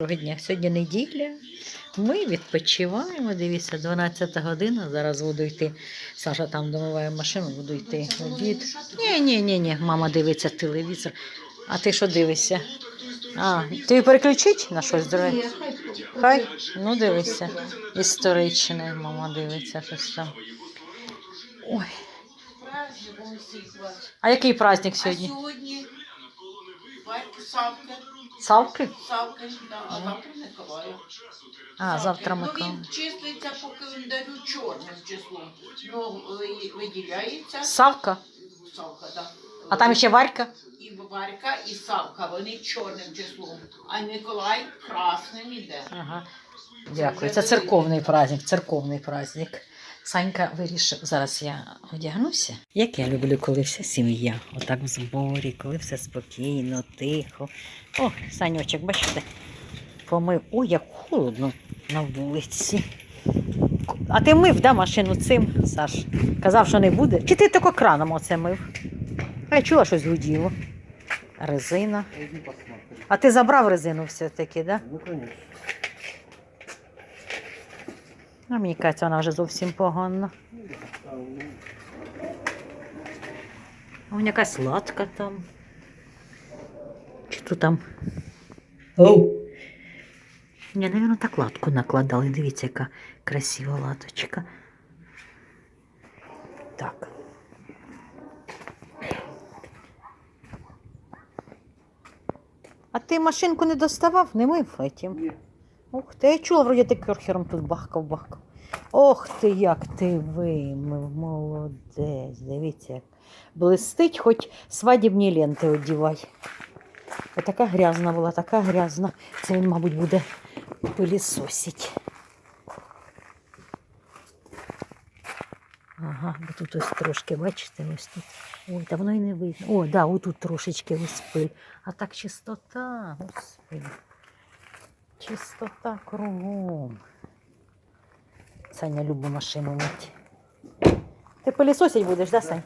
Доброго дня. Сьогодні неділя. Ми відпочиваємо. Дивіться, 12 година. Зараз буду йти. Саша там домиває машину, буду йти обід. Ні, ні, ні, ні. Мама дивиться телевізор. А ти що дивишся? А, ти переключить на щось друге? Хай? Ну дивися. Історичне, мама дивиться щось там. Ой. А який праздник сьогодні? сьогодні Савка, Савки? Да, а завтра Миколая. А, завтра Ну, Микола. він числиться по календарю чорним числом. Ну, ви- виділяється Савка? Савка, да. А там ще Варька? І Варька, і Савка, вони чорним числом. А Миколай красним іде. Ага. Дякую. Це церковний праздник, церковний праздник. Санька вирішив, зараз я одягнуся. Як я люблю, коли вся сім'я, отак в зборі, коли все спокійно, тихо. О, Санючок, бачите, помив. Ой, як холодно на вулиці. А ти мив, да, машину цим, Саш? Казав, що не буде. Чи ти тільки краном оце мив? А я чула, щось гуділо. Резина. А ти забрав резину все-таки, да? Ну, конечно. А мені кажеться, вона вже зовсім погана. А, А у мене якась сладка там. Чи то там? Оу. Ні, напевно, так латку накладали. Дивіться, яка красива латочка. Так. А ти машинку не доставав, не мив этим? Ні. Ух ти, я чула, вроді ти керхером тут бахкав, бахкав. Ох ти, як ти вимив, молодець. Дивіться, як блистить, хоч свадібні ленти одівай. Отака грязна була, така грязна. Це він, мабуть, буде пилісосить. Ага, бо тут ось трошки, бачите, ось тут. Ой, та воно і не видно. О, да, отут трошечки ось пиль. А так чистота, господи. Чистота кругом. Саня любить машину мити. Ти пилісосить будеш, да, Сань?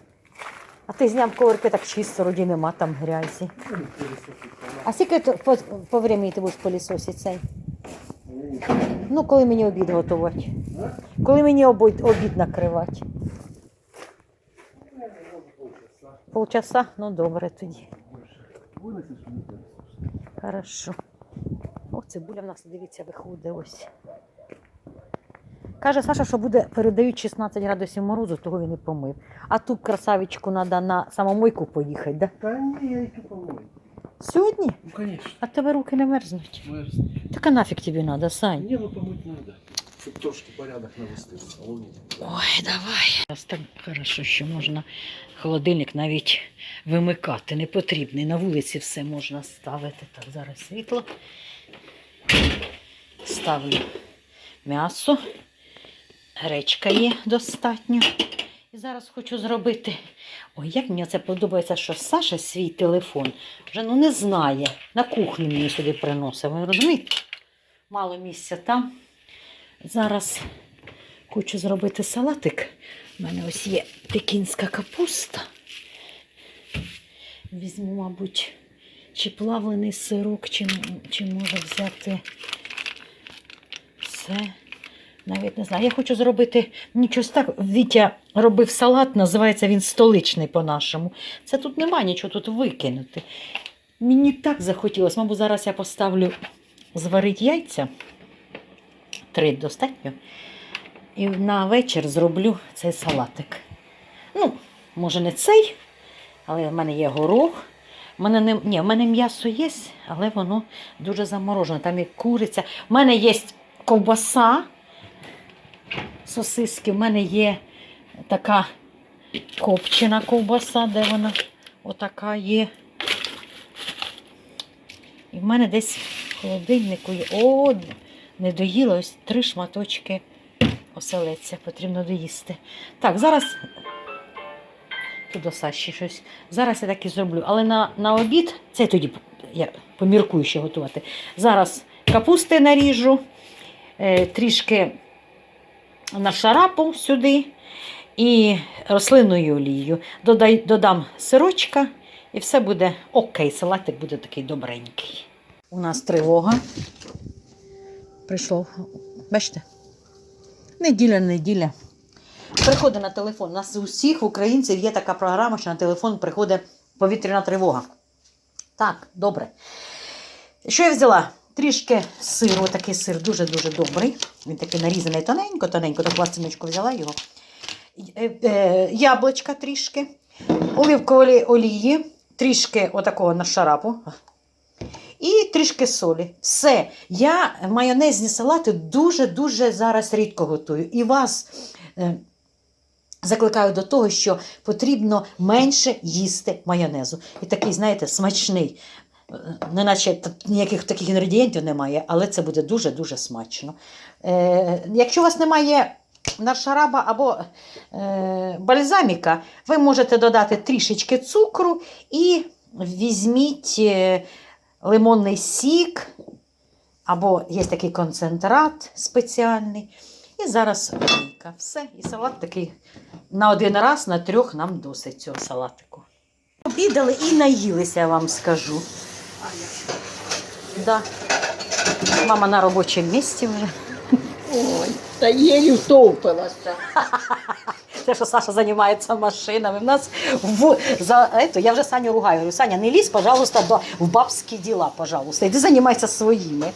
А ти зняв коврики так чисто, вроді нема там грязі. ну, пылесосить она. А скільки то- по, по времени ти будеш пилісосити, Сань? Ну, Ну, коли мені обід готувати? а? Коли мені обід, обід накривати? Ну, полчаса. Полчаса? Ну добре тоді. Выносишь мне пылесос. Хорошо. Цибуля в нас, дивіться, виходить ось. Каже Саша, що буде передають 16 градусів морозу, того він і помив. А ту красавичку треба на самомойку поїхати, да? Да не, я иду помою. Сьогодні? Ну, конечно. А тебе руки не мерзнуть. Мерзнет. Так а нафіг тобі треба, Сань? Не, ну помыть надо. Чтоб трошки порядок навести. Ой, давай. Зараз так хорошо, що можна холодильник навіть вимикати. Не потрібний. На вулиці все можна ставити. Так, зараз світло. Ставлю м'ясо. Гречка є достатньо. І зараз хочу зробити. Ой, як мені це подобається, що Саша свій телефон вже ну, не знає. На кухню мені сюди приносив. Ви розумієте? Мало місця там. Зараз Хочу зробити салатик. У мене ось є пекінська капуста. Візьму, мабуть, чи плавлений сирок, чи, чи можу взяти все. Навіть не знаю. Я хочу зробити нічого так. Вітя робив салат, називається він столичний по-нашому. Це тут нема нічого тут викинути. Мені так захотілося. Мабуть, зараз я поставлю зварити яйця. Три достатньо. І на вечір зроблю цей салатик. Ну, може, не цей, але в мене є горох. В мене, не, ні, в мене м'ясо є, але воно дуже заморожене. Там і куриця. В мене є ковбаса, сосиски, в мене є така копчена ковбаса, де вона отака є. І в мене десь в холодильнику є. О, не доїла ось три шматочки оселедця, потрібно доїсти. Так, зараз тут до Саші щось. Зараз я так і зроблю. Але на, на обід, це тоді я поміркую ще готувати. Зараз капусти наріжу, трішки нашарапу сюди і рослинною олією. Додам сирочка і все буде окей. Салатик буде такий добренький. У нас тривога. Прийшов. Бачите? Неділя, неділя. Приходить на телефон. У нас у всіх українців є така програма, що на телефон приходить повітряна тривога. Так, добре. Що я взяла? Трішки сиру, такий сир дуже-дуже добрий. Він такий нарізаний тоненько, тоненько, так пластиночку взяла його. Е, е, трішки, оливкової олії, трішки отакого на шарапу. І трішки солі. Все. Я майонезні салати дуже-дуже зараз рідко готую. І вас е, закликаю до того, що потрібно менше їсти майонезу. І такий, знаєте, смачний. Неначе ніяких таких інгредієнтів немає, але це буде дуже-дуже смачно. Е, якщо у вас немає наршараба або е, бальзаміка, ви можете додати трішечки цукру і візьміть е, лимонний сік, або є такий концентрат спеціальний. І зараз олійка. Все. І салат такий на один раз, на трьох нам досить цього салатику. Обідали і наїлися, я вам скажу. Да. Мама на робочому місці вже. Ой, та єлі втовпилася. Те, що Саша займається машинами. В нас в, за, ето, я вже Саню ругаю. Говорю, Саня, не лізь, пожалуйста, до, в бабські діла, пожалуйста. Іди займайся своїми.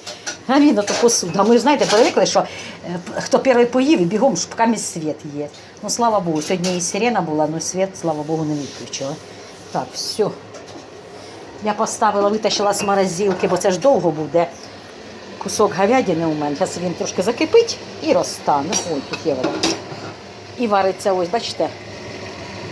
А він ото посуда. Ми ж знаєте, привикли, що е, хто перший поїв, і бігом шпками світ є. Ну, слава Богу, сьогодні і сирена була, але світ, слава Богу, не виключила. Так, все. Я поставила, витащила з морозилки, бо це ж довго буде. Кусок говядини у мене. Зараз він трошки закипить і розтане. Ой, тут є вода. І вариться, ось, бачите,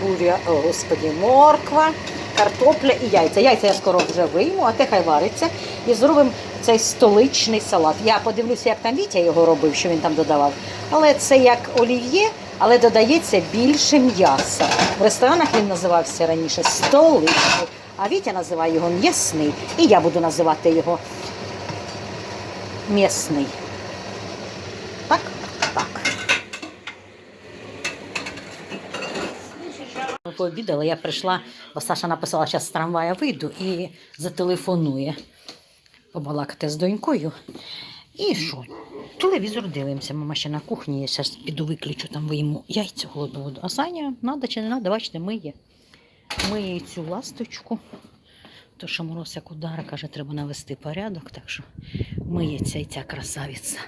буря, о, господі, морква, картопля і яйця. Яйця я скоро вже вийму, а те хай вариться. І зробимо цей столичний салат. Я подивлюся, як там Вітя його робив, що він там додавав. Але це як олів'є, але додається більше м'яса. В ресторанах він називався раніше столичний, а Вітя називає його м'ясний. І я буду називати його м'ясний. Так? Так. Ми пообідали, я прийшла, бо Саша написала, що з трамвая вийду і зателефонує побалакати з донькою. І що? Телевізор дивимося, мама ще на кухні, я зараз піду виключу, там вийму яйця воду. А Саня, треба чи не треба, бачите, миє. Миє цю ласточку. То, що мороз як удари, каже, треба навести порядок, так що миється і ця красавиця.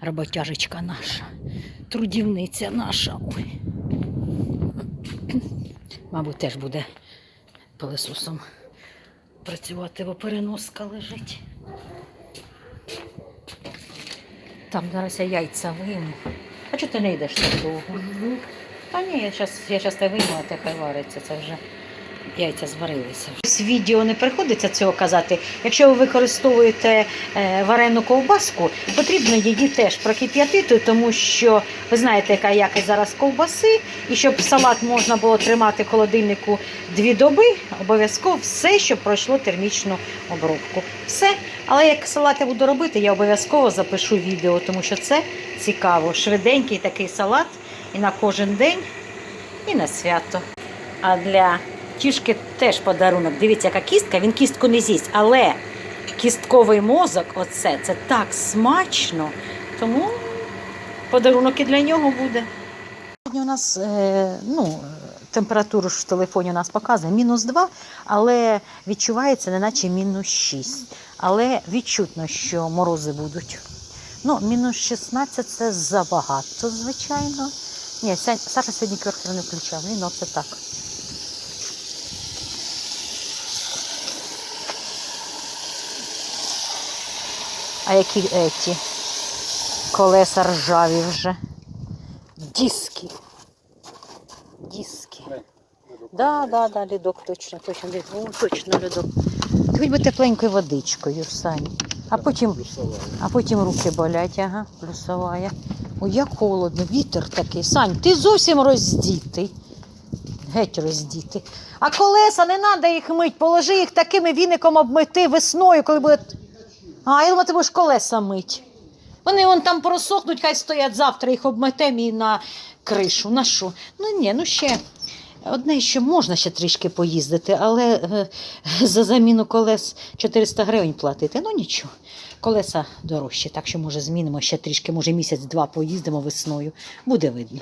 Роботяжечка наша, трудівниця наша. Ой. Мабуть, теж буде пилисосом працювати, бо переноска лежить. Там зараз я яйця вийму. А чого ти не йдеш так довго? Та ні, я зараз я щас те вариться, це вже яйця зварилися. З відео не приходиться цього казати. Якщо ви використовуєте е, варену ковбаску, потрібно її теж прокип'ятити, тому що ви знаєте, яка якість зараз ковбаси, і щоб салат можна було тримати в холодильнику дві доби, обов'язково все, щоб пройшло термічну обробку. Все. Але як салат я буду робити, я обов'язково запишу відео, тому що це цікаво. Швиденький такий салат і на кожен день, і на свято. А для тішки теж подарунок. Дивіться, яка кістка, він кістку не з'їсть, але кістковий мозок, оце це так смачно. Тому подарунок і для нього буде. Сьогодні у нас е, ну, температуру ж в телефоні у нас показує мінус 2, але відчувається неначе мінус 6. Але відчутно, що морози будуть. Ну, мінус 16 це забагато, звичайно. Ні, Саша сьогодні квартиру не включав, він оце так. А які еті? Колеса ржаві вже. Диски. Диски. Да, да, да, лідок точно, точно, о, точно лідок. Хоч би тепленькою водичкою, Сань. А потім, а потім руки болять, ага, плюсова. Ой, як холодно, вітер такий. Сань, ти зовсім роздітий. Геть роздіти. А колеса не треба їх мить, положи їх такими віником обмити весною, коли буде. А, я ти будеш колеса мить. Вони вон там просохнуть, хай стоять завтра, їх обметемо і на кришу. На що? Ну ні, ну ще Одне, що можна ще трішки поїздити, але е, за заміну колес 400 гривень платити. Ну нічого. Колеса дорожчі, так що може змінимо ще трішки, може місяць-два поїздимо весною. Буде видно.